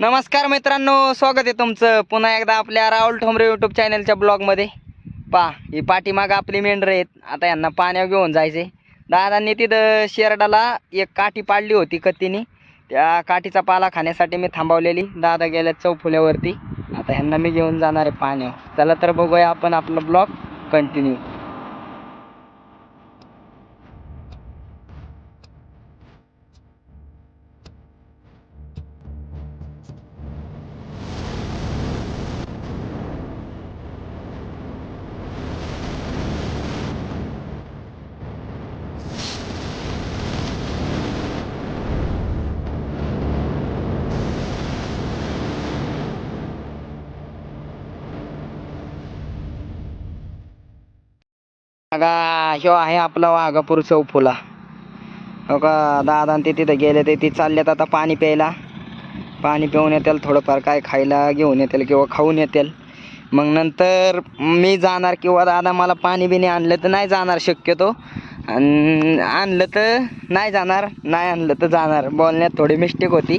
नमस्कार मित्रांनो स्वागत आहे तुमचं. पुन्हा एकदा आपल्या राहुल ठोंबरे यूट्यूब चॅनलच्या ब्लॉगमध्ये पा ही पाठीमागं आपली मेंढर आहेत. आता यांना पाण्यावर घेऊन जायचे दादांनी तिथं शेरडाला एक काठी पाडली होती कत्तीने. त्या काठीचा पाला खाण्यासाठी मी थांबवलेली. दादा गेल्या चौफुल्यावरती. आता यांना मी घेऊन जाणार आहे पाण्यावर. चला तर बघूया आपण आपला ब्लॉग कंटिन्यू बघा ह्यो आहे आपला वाघापूर चौफुला. हो का? दादा आणि ते तिथं गेले ते ती चाललेत आता पाणी प्यायला. पाणी पिऊन येतील थोडंफार काय खायला घेऊन येतील किंवा खाऊन येतील. मग नंतर मी जाणार किंवा दादा मला पाणी बिणी आणलं तर नाही जाणार शक्यतो. आणि आणलं तर नाही जाणार नाही आणलं तर जाणार. बोलण्यात थोडी मिस्टेक होती.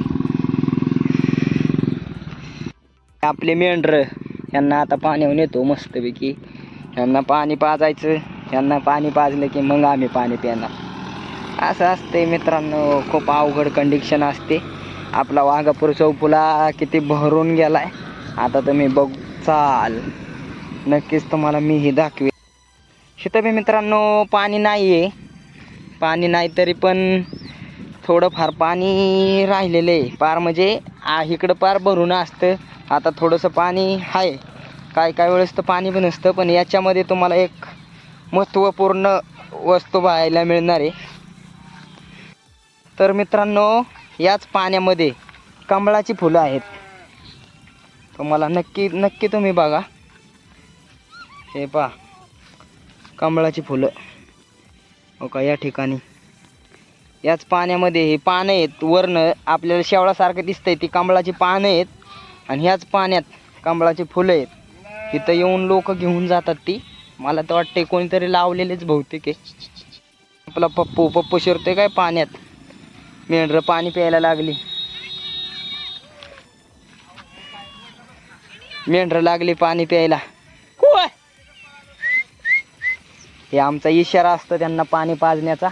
आपले मेंढर यांना आता पाण्याहून येतो मस्तपैकी. यांना पाणी पाजायचं. यांना पाणी पाजलं की मग आम्ही पाणी पिणार. असं असते मित्रांनो खूप अवघड कंडिशन असते. आपला वाघापूर चौपुला किती भरून गेलाय. आता तुम्ही बघ चाल. नक्कीच तुम्हाला मी हे दाखवे बी मित्रांनो पाणी नाही आहे पाणी नाही तरी पण थोडंफार पाणी राहिलेलं आहे. पार म्हणजे इकडं पार भरून असतं. आता थोडंसं पाणी आहे. काय काय वेळेस तर पाणी पण नसतं पण याच्यामध्ये तुम्हाला एक महत्त्वपूर्ण वस्तू पाहायला मिळणार आहे. तर मित्रांनो याच पाण्यामध्ये कमळाची फुलं आहेत. तुम्हाला नक्की नक्की तुम्ही बघा. हे पहा कमळाची फुलं. हो का या ठिकाणी. याच पाण्यामध्ये हे पानं आहेत. वर्ण आपल्याला शेवळासारखं दिसतंय ती कमळाची पानं आहेत. आणि ह्याच पाण्यात कमळाची फुलं आहेत. तिथं येऊन लोक घेऊन जातात ती. मला तर वाटते कोणीतरी लावलेलेच बहुतेक आहे. आपला पप्पू पप्पू शिरतोय काय पाण्यात? मेंढरं पाणी प्यायला लागली. मेंढरं लागली पाणी प्यायला. हे आमचा इशारा असतो त्यांना पाणी पाजण्याचा.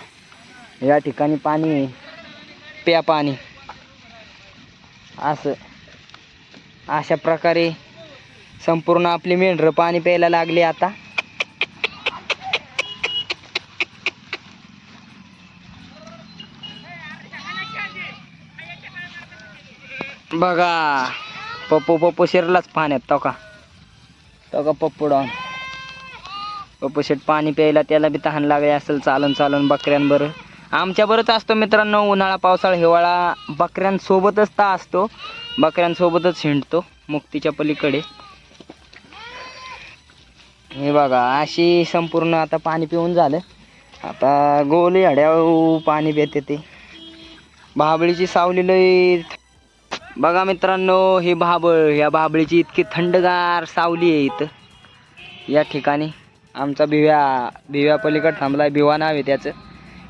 या ठिकाणी पाणी प्या पाणी. असं. अशा प्रकारे संपूर्ण आपली मेंढरं पाणी प्यायला लागली आता. बघा. पप्पू पप्पू शिरलाच पाण्यात तो का? तो का पप्पू डॉन? पप्पू शेट पाणी प्यायला त्याला बी तहान लागले असेल चालून चालून बकऱ्यांबरोबर. आमच्याबरोबरच असतो मित्रांनो उन्हाळा पावसाळा हिवाळा. बकऱ्यांसोबतच ता असतो. बकऱ्यांसोबतच हिंडतो मुक्तीच्या पलीकडे. हे बघा अशी संपूर्ण आता पाणी पिऊन झालं. आता गोली हड्याव पाणी पिते ते बाबळीची सावली लई बघा मित्रांनो हे बाबळ या बाबळीची इतकी थंडगार सावली आहे इथं. या ठिकाणी आमचा भिव्या भिव्या पलीकडं थांबला आहे भिवा नाव आहे त्याचं.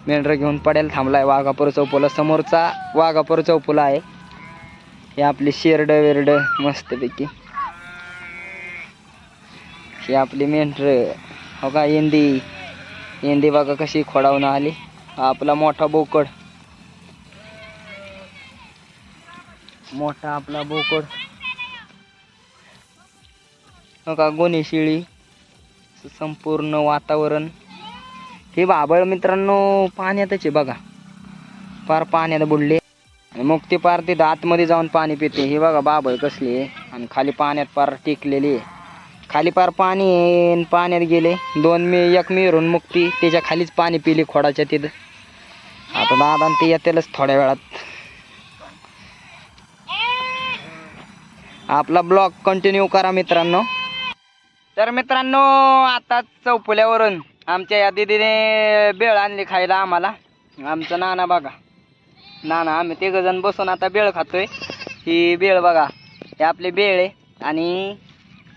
मेंढरं घेऊन पडेल थांबलाय वाघापूर चौपुला समोरचा वाघापूर चौपुला आहे. हे आपली शेरड वेरड मस्तपैकी. ही आपली मेंढरं. हो का येंदी. येंदी बघा कशी खोडावून आली. आपला मोठा बोकड. मोठा आपला बोकड. नका का गोणी शिळी संपूर्ण वातावरण. हे बाबळ मित्रांनो पाण्यातच आहे बघा. पार पाण्यात बुडले. आणि मग ते पार तिथं आतमध्ये जाऊन पाणी पिते. हे बघा बाबळ कसली आहे. आणि खाली पाण्यात पार टेकलेली आहे. खाली पार पाणी आहे आणि पाण्यात गेले. दोन मी एक मेरून मुक्ती. त्याच्या खालीच पाणी पिली खोडाच्या तिथं. आता दादा ते येतीलच थोड्या वेळात. आपला ब्लॉग कंटिन्यू करा मित्रांनो. तर मित्रांनो आता चौफुल्यावरून आमच्या या दिदीने बेळ आणली खायला आम्हाला. आमचं नाना बघा. नाना आम्ही तिघजण बसून आता बेळ खातोय. ही बेळ बघा हे आपली बेळ आहे आणि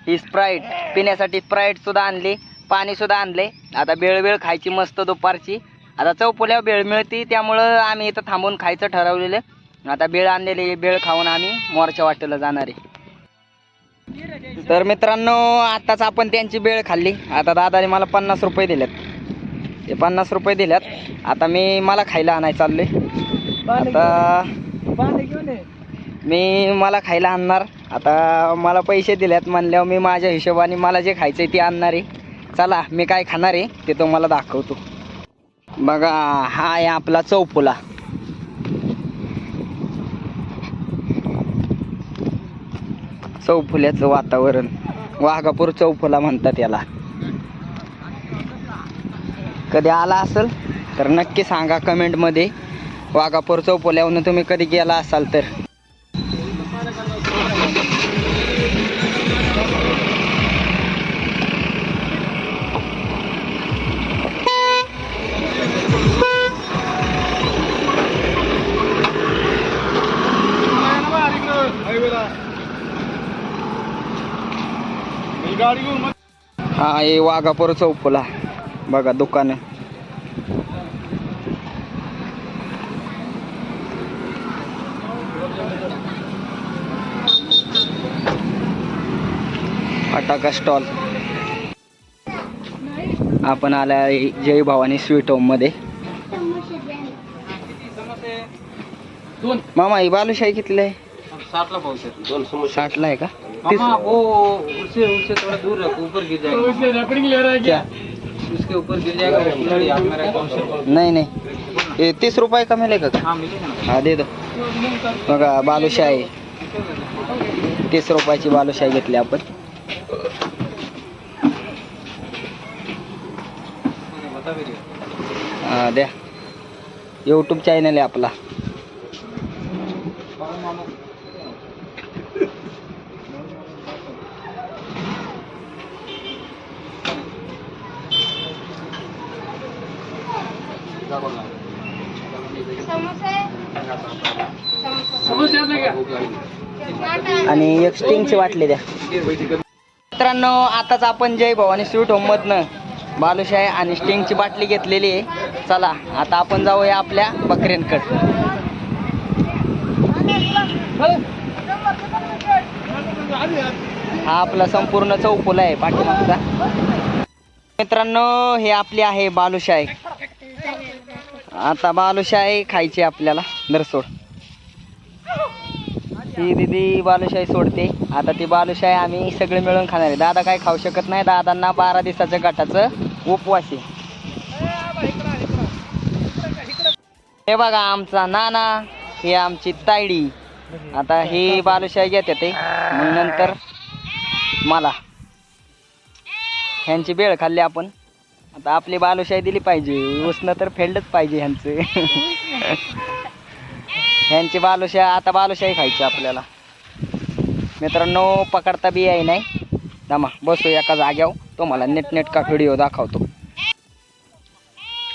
ही स्प्राईट पिण्यासाठी स्प्राईटसुद्धा आणली पाणीसुद्धा आणले. आता बेळ बेळ खायची मस्त दुपारची. आता चौफुल्यावर बेळ मिळती त्यामुळं आम्ही इथं थांबून खायचं ठरवलेलं. आता बेळ आणलेली बेळ खाऊन आम्ही मोरच्या वाटेला जाणार आहे. तर मित्रांनो आताच आपण त्यांची बेळ खाल्ली. आता दादाने मला पन्नास रुपये दिलेत. ते पन्नास रुपये दिल्यात. आता मी मला खायला आणाय चाललोय. आता मी मला खायला आणणार. आता मला पैसे दिल्यात म्हणल्यावर मी माझ्या हिशोबाने मला जे खायचं आहे ते आणणार. आहे चला मी काय खाणार आहे ते तुम्हाला दाखवतो. बघा हा आहे आपला चौफुला. चौफुल्याचं वातावरण. वाघापूर चौफुला म्हणतात याला. कधी आला असेल तर नक्की सांगा कमेंटमध्ये. वाघापूर चौफुल्याहून तुम्ही कधी गेला असाल तर. हा हे वाघापूर चौफुला बघा दुकान. फटाका स्टॉल आपण आला जय भवानी स्वीट होममध्ये. मामा ही बालुशाही कितली आहे? साठला आहे का? मामा वो उससे उससे थोड़ा दूर रखो ऊपर गिर जाएगा रेकॉर्डिंग ले रहा है क्या उसके ऊपर गिर जाएगा वो खिलाड़ी हाथ में रहेगा उससे नाही नाही. हे तीस रुपये का मिळेल का? हाँ मिलेगा हा दे दो. बघा बालुशाही. तीस रुपयाची बालुशाही घेतली आपण. बता भी रही हा, द्या. यूट्यूब चॅनल आहे आपला. आणि एक स्टिंगची वाटली द्या. मित्रांनो आताच आपण जय भवानी स्वीट होम मधनं बालुशाही आणि स्टिंगची बाटली घेतलेली आहे. चला आता आपण जाऊया आपल्या बकऱ्यांकडे. हा आपला संपूर्ण चौफुला आहे पाठीमागचा. मित्रांनो हे आपली आहे बालुशाही. आता बालुशाही खायची आपल्याला दरसोड ही दिदी बालुशाही सोडते. आता ती बालुशाही आम्ही सगळे मिळून खाणार आहे. दादा काय खाऊ शकत नाही. दादांना बारा दिवसाच्या गटाचं उपवास आहे. हे बघा आमचा नाना ही आमची तायडी आता ही बालुशाही घेते ते. मग नंतर मला. ह्यांची बेळ खाल्ली आपण. आता आपली बालुशाही दिली पाहिजे. उसनं तर फेल्डच पाहिजे ह्यांचं. ह्यांची बालुशाही आता बालुशाही खायची आपल्याला. मित्रांनो पकडता बी आहे नाही. दमा बसू एका जाग्यावर. तुम्हाला नेट व्हिडिओ दाखवतो.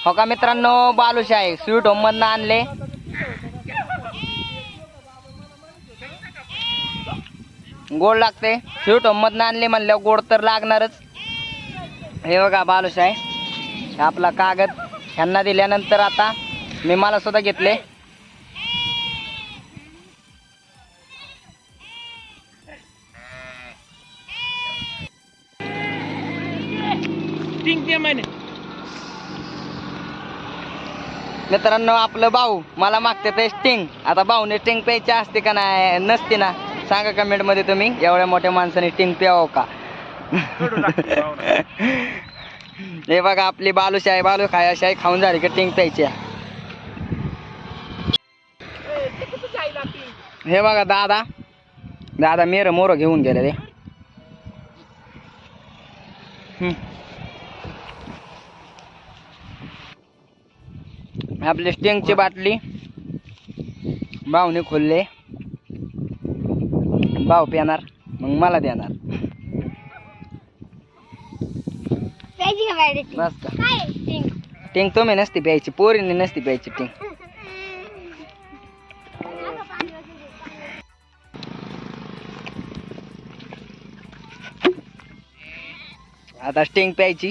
हो का मित्रांनो बालुशाही? स्वीट होम मधनं आणले. गोड लागते. स्वीट होम मधनं आणले म्हणल्यावर गोड तर लागणारच. हे बघा बालुशाही. आपला कागद ह्यांना दिल्यानंतर आता मी मला सुद्धा घेतले. मित्रांनो आपलं भाऊ मला मागते ते स्टिंग आता भाऊने स्टिंग प्यायची असते का नाही नसते ना. सांगा कमेंटमध्ये तुम्ही एवढ्या मोठ्या माणसाने स्टिंग प्यावं का? हे बघा आपली बालूशाही बालू खायाशाही खाऊन झाली का टिंग प्यायची. हे बघा दादा. दादा मेर मोर घेऊन गेले रे आपली स्टिंगची बाटली. भाऊने खोलले. भाऊ पिणार मग मला देणार. बस का? टिंग तुम्ही नसती प्यायची पोरीने नसती प्यायची टिंग आता स्टिंग प्यायची.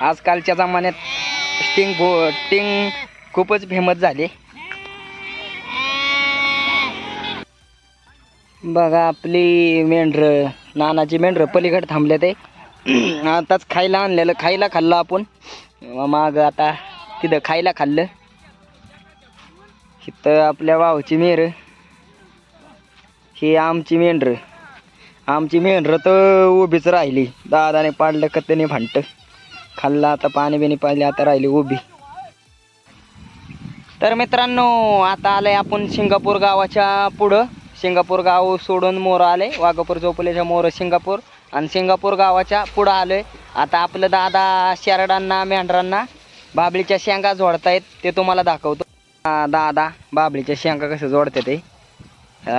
आजकालच्या जमान्यात स्टिंग गो स्टिंग खूपच फेमस झाले. बघा आपली मेंढरं नानाची मेंढरं पलीकड थांबले ते. आताच खायला आणलेलं खायला खाल्लं आपण. माग आता तिथं खायला खाल्लं. इथं आपल्या वावची मेर ही आमची मेंढरं. आमची मेंढरं तर उभीच राहिली. दादाने पाडलं कत्तने भांडतं. खाल्ला आता पाणी बिणी पाहिले आता राहिली उभी. तर मित्रांनो आता आलंय आपण सिंगापूर गावाच्या पुढं. सिंगापूर गाव सोडून मोर आले वाघापूर झोपलेच्या मोर सिंगापूर. आणि सिंगापूर गावाच्या पुढं आलोय. आता आपलं दादा शेरडांना मेंढरांना बाबळीच्या शेंगा जोडतायत ते तुम्हाला दाखवतो. दादा बाबळीच्या शेंगा कसं जोडते ते.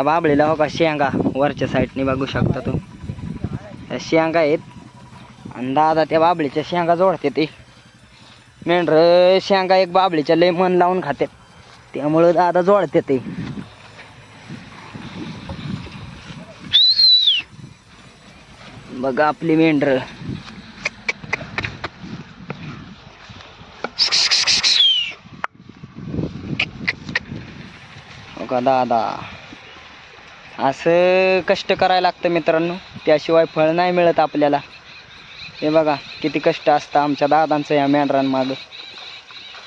बाबळीला हो का शेंगा वरच्या साईडने बघू शकता तो शेंगा आहेत. आणि दादा त्या बाबळीच्या शेंगा जोडते ते. मेंढर शेंगा एक बाबळीच्या लय मन लावून खाते त्यामुळं दादा जोडते ते. बघा आपली मेंढर. का दादा. असं कष्ट करायला लागतं मित्रांनो. त्याशिवाय फळ नाही मिळत आपल्याला. हे बघा किती कष्ट असतं आमच्या दादांचं या मेंढरांमागं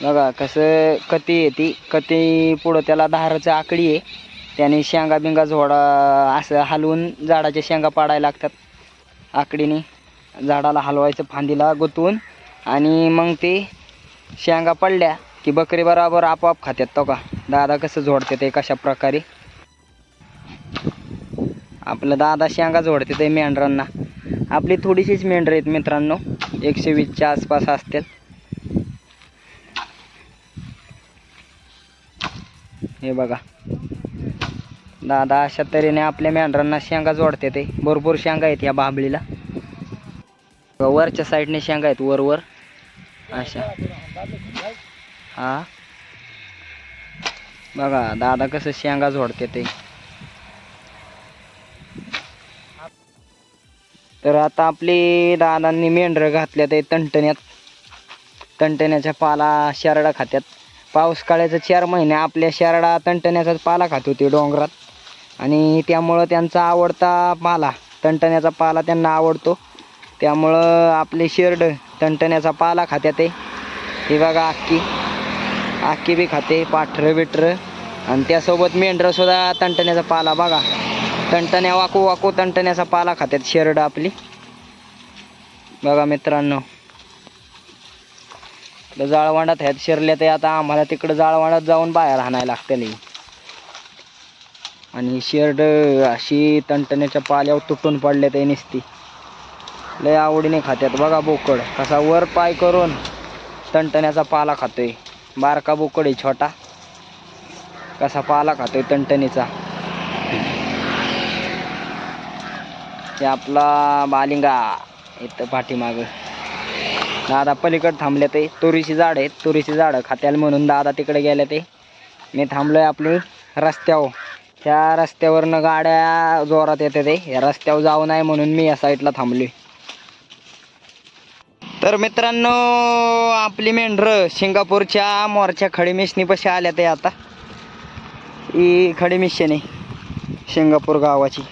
बघा कसं कती आहे ती. कती पुढं त्याला धाराचं आकडी आहे. त्याने शेंगा बिंगा झोडा असं हलवून झाडाच्या शेंगा पाडायला लागतात आकडीने. झाडाला हलवायचं फांदीला गुतवून आणि मग ते शेंगा पडल्या की बकरी बरोबर आपोआप खात्यात. तो का दादा कसं झोडते ते कशा प्रकारे? आपलं दादा शेंगा झोडते ते मेंढरांना. आपली थोडीशीच मेंढरं आहेत मित्रांनो. एकशे वीसच्या आसपास असतील. हे बघा. दादा अशा तऱ्हेने आपल्या मेंढरांना शेंगा जोडते ते. भरपूर शेंगा आहेत या बाबळीला. वरच्या साईडने शेंगा आहेत वर वर. अशा. हा. बघा दादा कसं शेंगा जोडते ते. तर आता आपली दादांनी मेंढरं घातल्या ते तंटण्यात तंटण्याच्या पाला शेरडा खात्यात. पाऊस चार महिने आपल्या शेरडा तंटण्याचाच पाला खात होते डोंगरात. आणि त्यामुळं त्यांचा आवडता पाला तंटण्याचा पाला त्यांना आवडतो. त्यामुळं आपले शेरड तंटण्याचा पाला खात्यात आहे हे बघा अक्की अक्की बी खाते पाठरं बिटरं आणि त्यासोबत मेंढरंसुद्धा तणटण्याचा तंटण्याचा पाला बघा. तणटण्या वाकू वाकू तंटण्याचा पाला खात्यात शेरड आपली. बघा मित्रांनो. इकडं जाळवांडात ह्यात शिरले ते आता आम्हाला तिकडं जाळवांडात जाऊन बाहेर हाणायला लागतं नाही. आणि शेरड अशी तंटण्याच्या पाल्यावर तुटून पडले ते निसती. लय आवडीने खात्यात. बघा बोकड कसा वर पाय करून तंटण्याचा पाला खातोय. बारका बोकड आहे छोटा. कसा पाला खातोय तंटणीचा हे आपला बालिंगा इथं पाठीमागं. दादा पलीकडे थांबले ते. तुरीची झाड आहेत. तुरीची झाडं खात्याल म्हणून दादा तिकडे गेले ते. मी थांबलोय आपली रस्त्यावर. त्या रस्त्यावरनं गाड्या जोरात येते ते. या रस्त्यावर जाऊ नये म्हणून मी या साईडला थांबलोय. तर मित्रांनो आपली मेंढरं सिंगापूरच्या मोरच्या खडी मिशनीपाशी आल्या ते आता. ही खडी मिशन सिंगापूर गावाची.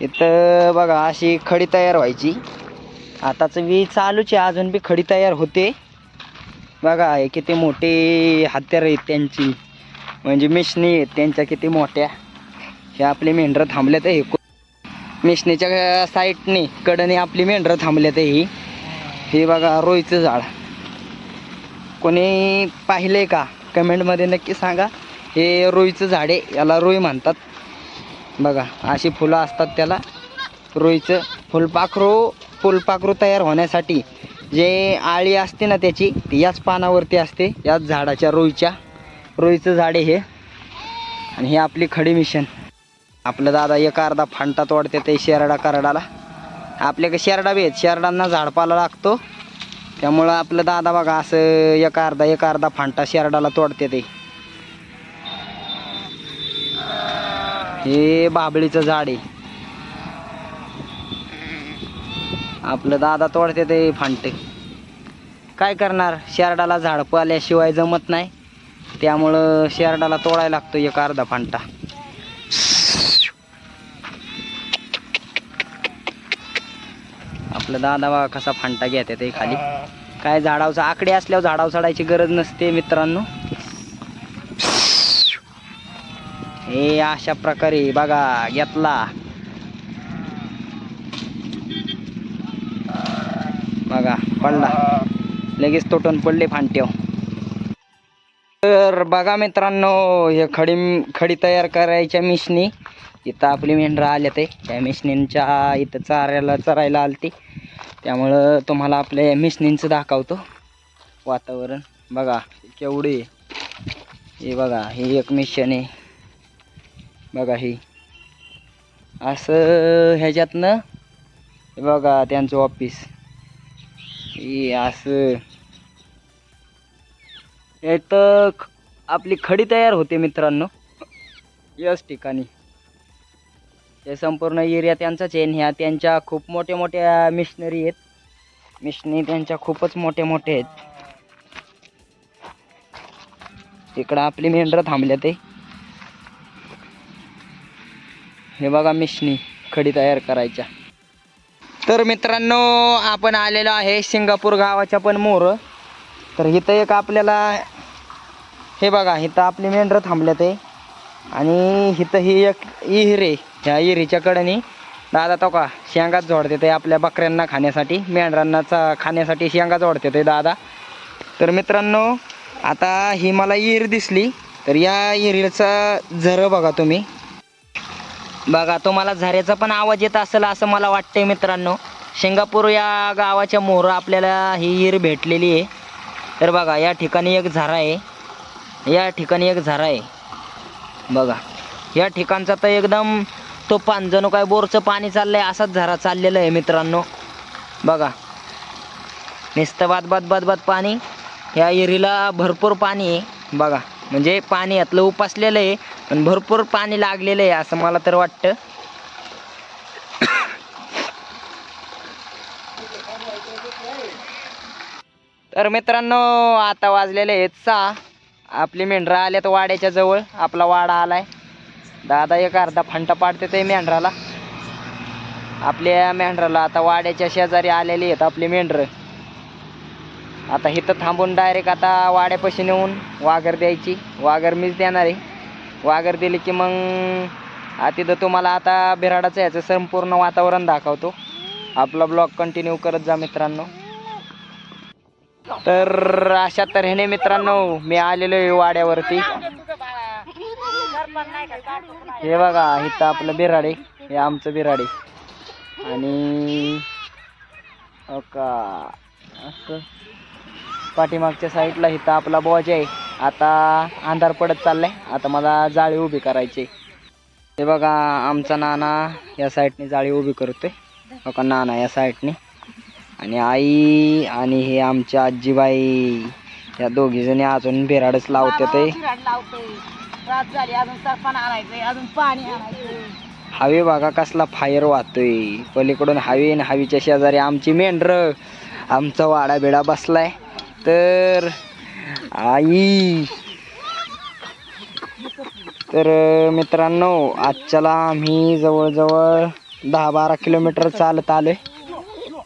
इथं बघा अशी खडी तयार व्हायची. आताच वीज चालूच आहे अजून बी खडी तयार होते. बघा हे किती मोठे हत्यार आहेत त्यांची. म्हणजे मिशनी आहेत त्यांच्या किती मोठ्या. हे आपले मेंढरं थांबले हे मिशनीच्या साईडने कडने आपली मेंढरं थांबले ही. हे बघा रोईचं झाड. कोणी पाहिले का? कमेंटमध्ये नक्की सांगा. हे रोईचं झाड आहे याला रोई म्हणतात. बघा अशी फुलं असतात त्याला. रोईचं फुलपाखरू फुलपाखरू तयार होण्यासाठी जे आळी असते ना त्याची ती याच पानावरती असते याच झाडाच्या रुईच्या. रुईचं झाड हे. आणि हे आपली खडी मिशन. आपलं दादा एक अर्धा फांटा तोडते ते शेरडा करडाला. आपल्याकडे शेरडा बी आहेत. शेरडांना झाडपाला लागतो. त्यामुळं आपलं दादा बघा असं एक अर्धा एक अर्धा फांटा शेरडाला तोडते ते. हे बाबळीचं झाड आहे. आपलं दादा तोडते ते फांटे. काय करणार? शेरडाला झाड पाल्याशिवाय जमत नाही. त्यामुळं शेरडाला तोडायला लागतो एक अर्धा फांटा. आपलं दादा बा कसा फांटा घेते ते खाली. काय झाडावचा आकडे असल्यावर झाडावर चढायची गरज नसते मित्रांनो. हे अशा प्रकारे बघा घेतला. बघा पडला. लगेच तुटून पडले फांट्याव तर बघा मित्रांनो हे खडी खडी तयार करायच्या मिशनी इथं आपली मेंढरं आले ते. त्या मिशनींच्या इथं चाऱ्याला चरायला आलती. त्यामुळं तुम्हाला आपल्या मिशनींचं दाखवतो. वातावरण. बघा केवढे हे बघा हे एक मिशन आहे. बघा ही. असं ह्याच्यातनं बघा त्यांचं ऑफिस हे असं. हे तर आपली खडी तयार होते मित्रांनो. याच ठिकाणी. हे संपूर्ण एरिया त्यांचाच आहे ह्या त्यांच्या खूप मोठ्या मोठ्या मिशनरी आहेत. मिशनरी त्यांच्या खूपच मोठ्या मोठ्या आहेत. तिकडं आपली मेंढरं थांबल्या ते. हे बघा मिशनी खडी तयार करायच्या. तर मित्रांनो आपण आलेलो आहे सिंगापूर गावाच्या पण मोर. तर इथं एक आपल्याला हे बघा इथं आपली मेंढरं थांबल्यात ते आणि इथं ही एक इहिर आहे ह्या इहिरीच्या कडनी दादा तो का शेंगाच जोडते ते आपल्या बकऱ्यांना खाण्यासाठी मेंढरांना चा खाण्यासाठी शेंगा जोडते ते दादा. तर मित्रांनो आता ही मला इहीर दिसली. तर या इहिरीचा झरं बघा तुम्ही. बघा तुम्हाला झऱ्याचा पण आवाज येत असेल असं मला वाटतंय मित्रांनो. शेंगापूर या गावाच्या मोहरं आपल्याला ही हिर भेटलेली आहे. तर बघा या ठिकाणी एक झरा आहे. या ठिकाणी एक झरा आहे. बघा या ठिकाणचा तर एकदम तो पान जणू काय बोरचं पाणी चाललंय असाच झरा चाललेला आहे मित्रांनो. बघा नुसतं बाद बाद बाद बाद पाणी. या हिरीला भरपूर पाणी आहे. बघा म्हणजे पाणी यातलं उपासलेलं आहे. पण भरपूर पाणी लागलेलं आहे असं मला तर वाटतं. तर मित्रांनो आता वाजलेले आहेत सहा. आपली मेंढरं आल्यात वाड्याच्या जवळ. आपला वाडा आलाय. दादा एक अर्धा फंटा पाडते ते मेंढराला. आपल्या मेंढराला आता वाड्याच्या शेजारी आलेली आहेत आपली मेंढरं. आता इथं थांबून डायरेक्ट आता वाड्यापाशी नेऊन वाघर द्यायची. वाघर मीच देणार आहे. वाघर दिली की मग आ तिथं तुम्हाला आता बिराडाचं याचं संपूर्ण वातावरण दाखवतो. आपला ब्लॉग कंटिन्यू करत जा मित्रांनो. तर अशा तऱ्हेने मित्रांनो मी आलेलो आहे वाड्यावरती. हे बघा इथं आपलं बिराडे हे आमचं बिराडे. आणि हो का असं. पाठीमागच्या साईडला इथं आपला बॉज आहे. आता अंधार पडत चाललाय. आता मला जाळी उभी करायची हे बघा आमचा नाना या साईडने जाळी उभी करतोय. बघा नाना या साईडने आणि आई आणि हे आमच्या आजीबाई या दोघी जणी अजून बिराडच लावते ते रात झाली अजून सरपण आणायचंय अजून पाणी आणायचंय. हवे बघा कसला फायर वाहतोय. पलीकडून हवे आणि हवीच्या शेजारी आमची मेंढर. आमचा वाडा बिडा बसलाय. तर आई. तर मित्रांनो आजच्याला आम्ही जवळजवळ दहा बारा किलोमीटर चालत आलोय.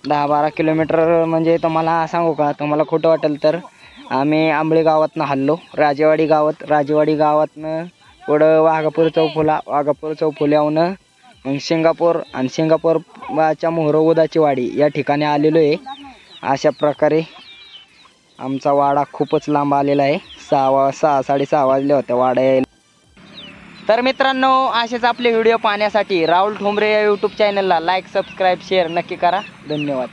दहा बारा किलोमीटर म्हणजे तुम्हाला सांगू का? तुम्हाला खोटं वाटेल तर. आम्ही आंबळे गावातनं हल्लो राजेवाडी गावात. राजेवाडी गावातनं पुढं वाघापूर चौफुला वाघापूर चौफुल्याहून मग सिंगापूर आणि सिंगापूरच्या मोहरोगोदाची उदाची वाडी या ठिकाणी आलेलो आहे. अशा प्रकारे आमचा वाडा खूपच लांब आलेला आहे. सहा वा सहा साडेसहा वाजले होते वाडा यायला. तर मित्रांनो असेच आपले व्हिडिओ पाहण्यासाठी राहुल ठोंबरे या यूट्यूब चॅनलला लाईक सबस्क्राईब शेअर नक्की करा. धन्यवाद.